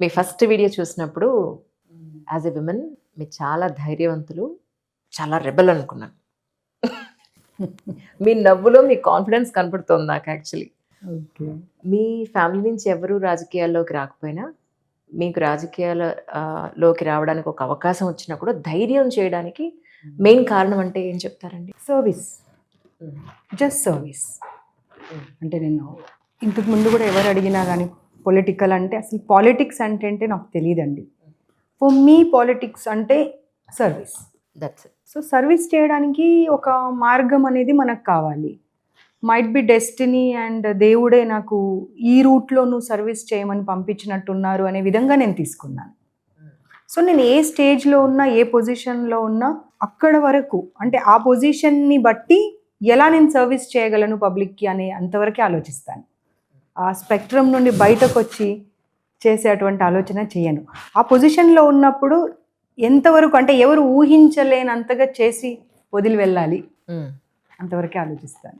మీ first video చూసినప్పుడు as a women మీరు చాలా ధైర్యవంతులు చాలా రెబల్ అనుకున్నాను. మీ నవ్వులో మీ కాన్ఫిడెన్స్ కనపడుతుంది నాకు యాక్చువల్లీ. ఓకే. మీ ఫ్యామిలీ నుంచి ఎవరు రాజకీయాల్లోకి రాకపోయినా మీకు రాజకీయాల ఆ, లోకి రావడానికి ఒక అవకాశం వచ్చినా కూడా ధైర్యం చేయడానికి మెయిన్ కారణం అంటే ఏం చెప్తారండి? సర్వీస్ జస్ట్ సర్వీస్ అంటే నేను ఇంతకు ముందు కూడా ఎవరు అడిగినా కానీ పొలిటికల్ అంటే అసలు పాలిటిక్స్ అంటే అంటే నాకు తెలియదండి. ఫర్ మీ పాలిటిక్స్ అంటే సర్వీస్ దట్స్ సో సర్వీస్ చేయడానికి ఒక మార్గం అనేది మనకు కావాలి. మైట్ బి డెస్టినీ అండ్ దేవుడే నాకు ఈ రూట్లో నువ్వు సర్వీస్ చేయమని పంపించినట్టున్నారు అనే విధంగా నేను తీసుకున్నాను. సో నేను ఏ స్టేజ్లో ఉన్నా ఏ పొజిషన్లో ఉన్నా అక్కడ వరకు అంటే ఆ పొజిషన్ని బట్టి ఎలా నేను సర్వీస్ చేయగలను పబ్లిక్కి అనే అంతవరకే ఆలోచిస్తాను. ఆ స్పెక్ట్రమ్ నుండి బయటకు వచ్చి చేసేటువంటి ఆలోచన చేయను. ఆ పొజిషన్లో ఉన్నప్పుడు ఎంతవరకు అంటే ఎవరు ఊహించలేనంతగా చేసి వదిలి వెళ్ళాలి. అంతవరకే ఆలోచిస్తాను.